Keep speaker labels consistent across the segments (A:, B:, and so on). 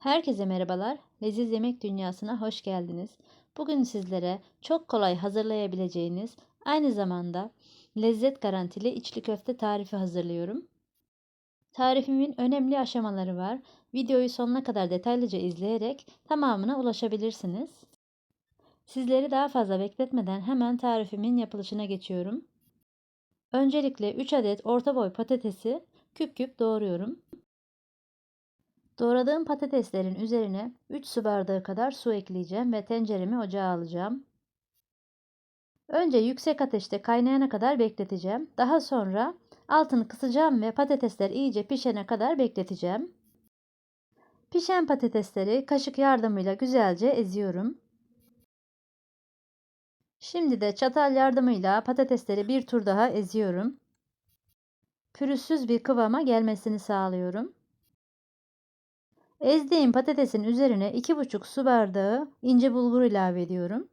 A: Herkese merhabalar. Leziz Yemek Dünyası'na hoş geldiniz. Bugün sizlere çok kolay hazırlayabileceğiniz, aynı zamanda lezzet garantili içli köfte tarifi hazırlıyorum. Tarifimin önemli aşamaları var. Videoyu sonuna kadar detaylıca izleyerek tamamına ulaşabilirsiniz. Sizleri daha fazla bekletmeden hemen tarifimin yapılışına geçiyorum. Öncelikle 3 adet orta boy patatesi küp küp doğruyorum. Doğradığım patateslerin üzerine 3 su bardağı kadar su ekleyeceğim ve tenceremi ocağa alacağım. Önce yüksek ateşte kaynayana kadar bekleteceğim. Daha sonra altını kısacağım ve patatesler iyice pişene kadar bekleteceğim. Pişen patatesleri kaşık yardımıyla güzelce eziyorum. Şimdi de çatal yardımıyla patatesleri bir tur daha eziyorum. Pürüzsüz bir kıvama gelmesini sağlıyorum. Ezdiğim patatesin üzerine 2,5 su bardağı ince bulgur ilave ediyorum.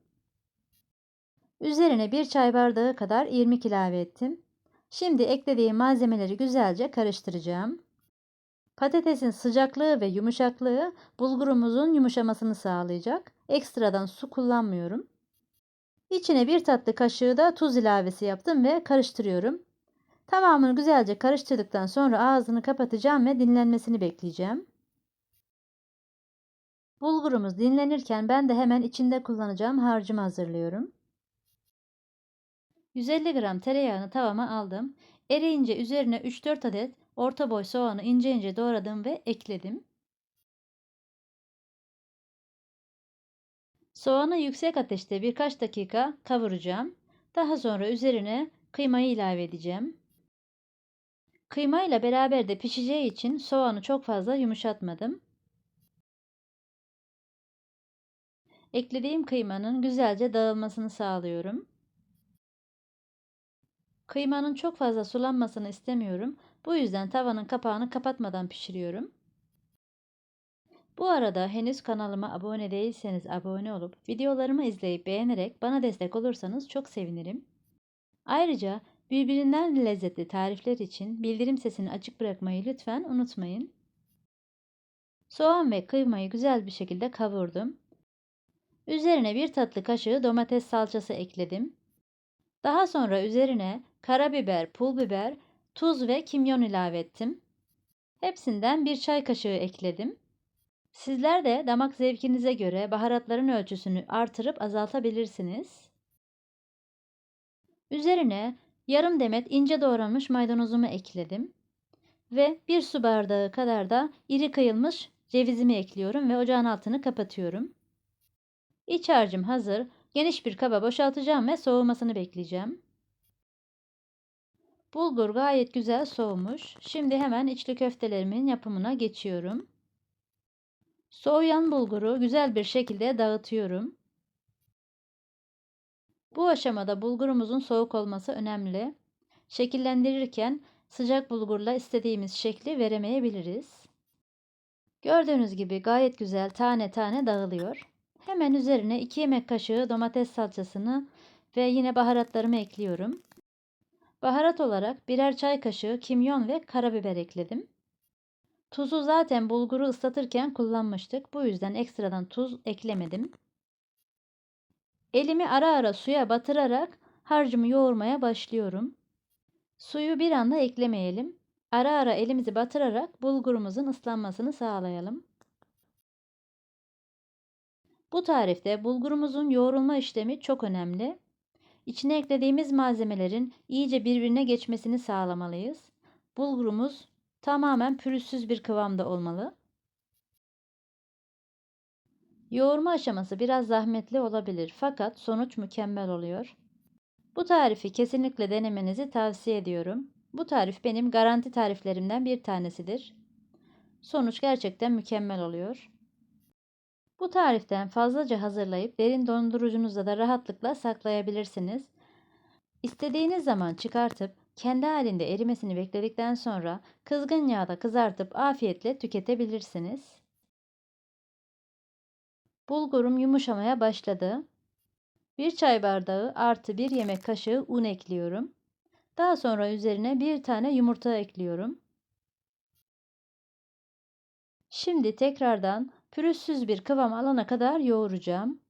A: Üzerine 1 çay bardağı kadar irmik ilave ettim. Şimdi eklediğim malzemeleri güzelce karıştıracağım. Patatesin sıcaklığı ve yumuşaklığı bulgurumuzun yumuşamasını sağlayacak. Ekstradan su kullanmıyorum. İçine bir tatlı kaşığı da tuz ilavesi yaptım ve karıştırıyorum. Tamamını güzelce karıştırdıktan sonra ağzını kapatacağım ve dinlenmesini bekleyeceğim. Bulgurumuz dinlenirken ben de hemen içinde kullanacağım harcımı hazırlıyorum. 150 gram tereyağını tavama aldım. Eriyince üzerine 3-4 adet orta boy soğanı ince ince doğradım ve ekledim. Soğanı yüksek ateşte birkaç dakika kavuracağım. Daha sonra üzerine kıymayı ilave edeceğim. Kıyma ile beraber de pişeceği için soğanı çok fazla yumuşatmadım. Eklediğim kıymanın güzelce dağılmasını sağlıyorum. Kıymanın çok fazla sulanmasını istemiyorum. Bu yüzden tavanın kapağını kapatmadan pişiriyorum. Bu arada henüz kanalıma abone değilseniz abone olup videolarımı izleyip beğenerek bana destek olursanız çok sevinirim. Ayrıca birbirinden lezzetli tarifler için bildirim sesini açık bırakmayı lütfen unutmayın. Soğan ve kıymayı güzel bir şekilde kavurdum. Üzerine bir tatlı kaşığı domates salçası ekledim. Daha sonra üzerine karabiber, pul biber, tuz ve kimyon ilave ettim. Hepsinden bir çay kaşığı ekledim. Sizler de damak zevkinize göre baharatların ölçüsünü artırıp azaltabilirsiniz. Üzerine yarım demet ince doğranmış maydanozumu ekledim. Ve bir su bardağı kadar da iri kıyılmış cevizimi ekliyorum ve ocağın altını kapatıyorum. İç harcım hazır. Geniş bir kaba boşaltacağım ve soğumasını bekleyeceğim. Bulgur gayet güzel soğumuş. Şimdi hemen içli köftelerimin yapımına geçiyorum. Soğuyan bulguru güzel bir şekilde dağıtıyorum. Bu aşamada bulgurumuzun soğuk olması önemli. Şekillendirirken sıcak bulgurla istediğimiz şekli veremeyebiliriz. Gördüğünüz gibi gayet güzel tane tane dağılıyor. Hemen üzerine 2 yemek kaşığı domates salçasını ve yine baharatlarımı ekliyorum. Baharat olarak birer çay kaşığı kimyon ve karabiber ekledim. Tuzu zaten bulguru ıslatırken kullanmıştık. Bu yüzden ekstradan tuz eklemedim. Elimi ara ara suya batırarak harcımı yoğurmaya başlıyorum. Suyu bir anda eklemeyelim. Ara ara elimizi batırarak bulgurumuzun ıslanmasını sağlayalım. Bu tarifte bulgurumuzun yoğrulma işlemi çok önemli. İçine eklediğimiz malzemelerin iyice birbirine geçmesini sağlamalıyız. Bulgurumuz tamamen pürüzsüz bir kıvamda olmalı. Yoğurma aşaması biraz zahmetli olabilir fakat sonuç mükemmel oluyor. Bu tarifi kesinlikle denemenizi tavsiye ediyorum. Bu tarif benim garanti tariflerimden bir tanesidir. Sonuç gerçekten mükemmel oluyor. Bu tariften fazlaca hazırlayıp derin dondurucunuzda da rahatlıkla saklayabilirsiniz. İstediğiniz zaman çıkartıp kendi halinde erimesini bekledikten sonra kızgın yağda kızartıp afiyetle tüketebilirsiniz. Bulgurum yumuşamaya başladı. 1 çay bardağı artı 1 yemek kaşığı un ekliyorum. Daha sonra üzerine bir tane yumurta ekliyorum. Şimdi tekrardan pürüzsüz bir kıvam alana kadar yoğuracağım.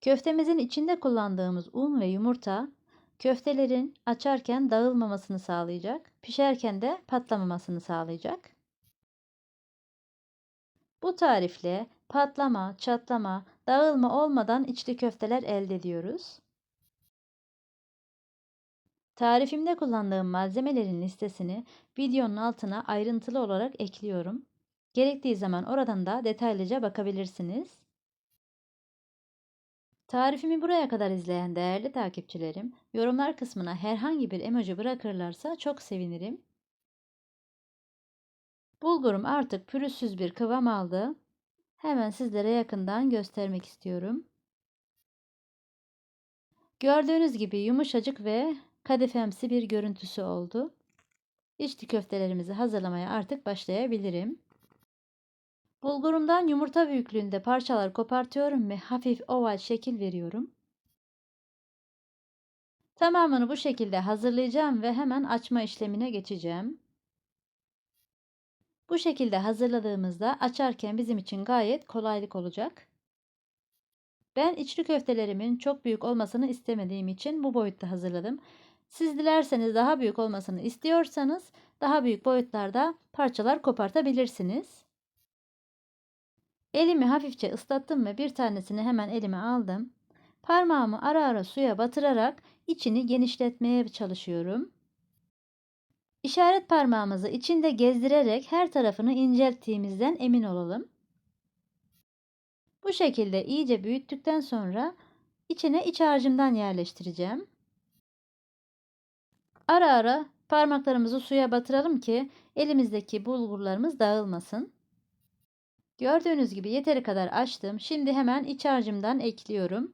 A: Köftemizin içinde kullandığımız un ve yumurta köftelerin açarken dağılmamasını sağlayacak, pişerken de patlamamasını sağlayacak. Bu tarifle patlama, çatlama, dağılma olmadan içli köfteler elde ediyoruz. Tarifimde kullandığım malzemelerin listesini videonun altına ayrıntılı olarak ekliyorum. Gerektiği zaman oradan da detaylıca bakabilirsiniz. Tarifimi buraya kadar izleyen değerli takipçilerim, yorumlar kısmına herhangi bir emoji bırakırlarsa çok sevinirim. Bulgurum artık pürüzsüz bir kıvam aldı. Hemen sizlere yakından göstermek istiyorum. Gördüğünüz gibi yumuşacık ve kadifemsi bir görüntüsü oldu. İçli köftelerimizi hazırlamaya artık başlayabilirim. Bulgurumdan yumurta büyüklüğünde parçalar kopartıyorum ve hafif oval şekil veriyorum. Tamamını bu şekilde hazırlayacağım ve hemen açma işlemine geçeceğim. Bu şekilde hazırladığımızda açarken bizim için gayet kolaylık olacak. Ben içli köftelerimin çok büyük olmasını istemediğim için bu boyutta hazırladım. Siz dilerseniz daha büyük olmasını istiyorsanız daha büyük boyutlarda parçalar kopartabilirsiniz. Elimi hafifçe ıslattım ve bir tanesini hemen elime aldım. Parmağımı ara ara suya batırarak içini genişletmeye çalışıyorum. İşaret parmağımızı içinde gezdirerek her tarafını incelttiğimizden emin olalım. Bu şekilde iyice büyüttükten sonra içine iç harcımdan yerleştireceğim. Ara ara parmaklarımızı suya batıralım ki elimizdeki bulgurlarımız dağılmasın. Gördüğünüz gibi yeteri kadar açtım. Şimdi hemen iç harcımdan ekliyorum.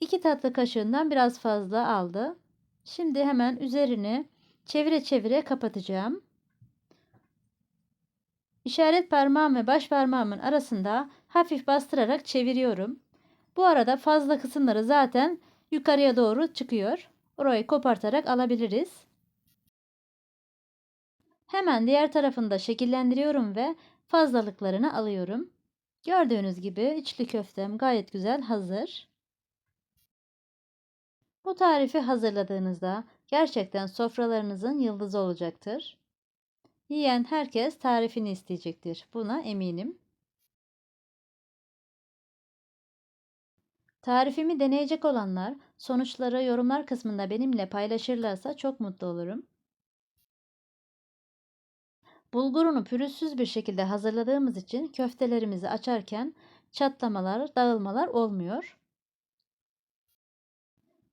A: 2 tatlı kaşığından biraz fazla aldı. Şimdi hemen üzerini çevire çevire kapatacağım. İşaret parmağım ve baş parmağımın arasında hafif bastırarak çeviriyorum. Bu arada fazla kısımları zaten yukarıya doğru çıkıyor. Orayı kopartarak alabiliriz. Hemen diğer tarafını da şekillendiriyorum ve fazlalıklarını alıyorum. Gördüğünüz gibi içli köftem gayet güzel hazır. Bu tarifi hazırladığınızda gerçekten sofralarınızın yıldızı olacaktır. Yiyen herkes tarifini isteyecektir. Buna eminim. Tarifimi deneyecek olanlar sonuçları yorumlar kısmında benimle paylaşırlarsa çok mutlu olurum. Bulgurunu pürüzsüz bir şekilde hazırladığımız için köftelerimizi açarken çatlamalar, dağılmalar olmuyor.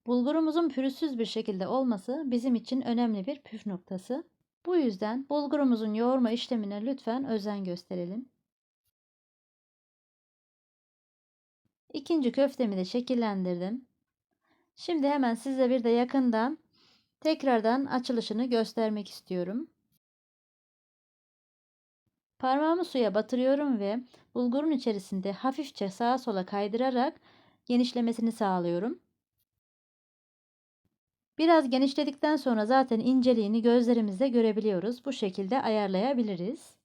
A: Bulgurumuzun pürüzsüz bir şekilde olması bizim için önemli bir püf noktası. Bu yüzden bulgurumuzun yoğurma işlemine lütfen özen gösterelim. İkinci köftemi de şekillendirdim. Şimdi hemen size bir de yakından tekrardan açılışını göstermek istiyorum. Parmağımı suya batırıyorum ve bulgurun içerisinde hafifçe sağa sola kaydırarak genişlemesini sağlıyorum. Biraz genişledikten sonra zaten inceliğini gözlerimizde görebiliyoruz. Bu şekilde ayarlayabiliriz.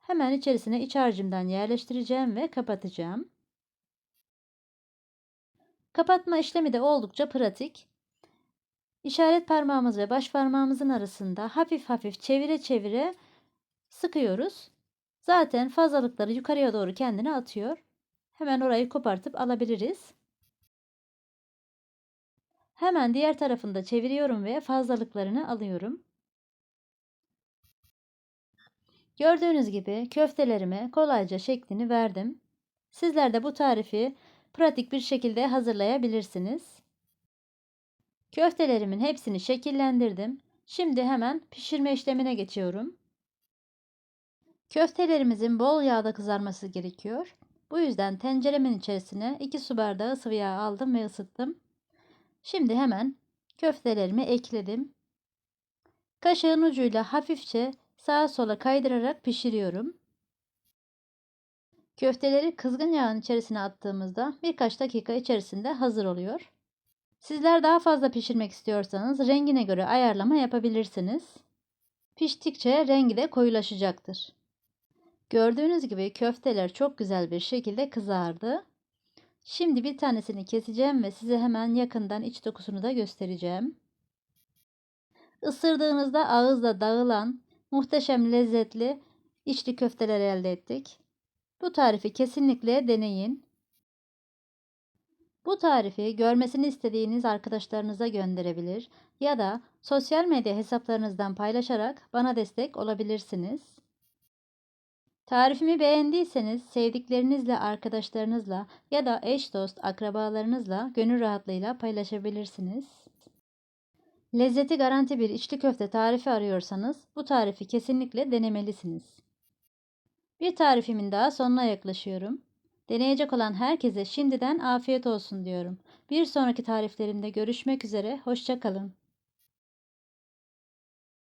A: Hemen içerisine iç harcımdan yerleştireceğim ve kapatacağım. Kapatma işlemi de oldukça pratik. İşaret parmağımız ve baş parmağımızın arasında hafif hafif çevire çevire sıkıyoruz. Zaten fazlalıkları yukarıya doğru kendine atıyor. Hemen orayı kopartıp alabiliriz. Hemen diğer tarafını da çeviriyorum ve fazlalıklarını alıyorum. Gördüğünüz gibi köftelerime kolayca şeklini verdim. Sizler de bu tarifi pratik bir şekilde hazırlayabilirsiniz. Köftelerimin hepsini şekillendirdim. Şimdi hemen pişirme işlemine geçiyorum. Köftelerimizin bol yağda kızarması gerekiyor. Bu yüzden tenceremin içerisine 2 su bardağı sıvı yağ aldım ve ısıttım. Şimdi hemen köftelerimi ekledim. Kaşığın ucuyla hafifçe sağa sola kaydırarak pişiriyorum. Köfteleri kızgın yağın içerisine attığımızda birkaç dakika içerisinde hazır oluyor. Sizler daha fazla pişirmek istiyorsanız rengine göre ayarlama yapabilirsiniz. Piştikçe rengi de koyulaşacaktır. Gördüğünüz gibi köfteler çok güzel bir şekilde kızardı. Şimdi bir tanesini keseceğim ve size hemen yakından iç dokusunu da göstereceğim. Isırdığınızda ağızda dağılan muhteşem lezzetli içli köfteler elde ettik. Bu tarifi kesinlikle deneyin. Bu tarifi görmesini istediğiniz arkadaşlarınıza gönderebilir ya da sosyal medya hesaplarınızdan paylaşarak bana destek olabilirsiniz. Tarifimi beğendiyseniz sevdiklerinizle, arkadaşlarınızla ya da eş dost, akrabalarınızla gönül rahatlığıyla paylaşabilirsiniz. Lezzeti garanti bir içli köfte tarifi arıyorsanız bu tarifi kesinlikle denemelisiniz. Bir tarifimin daha sonuna yaklaşıyorum. Deneyecek olan herkese şimdiden afiyet olsun diyorum. Bir sonraki tariflerimde görüşmek üzere, hoşçakalın.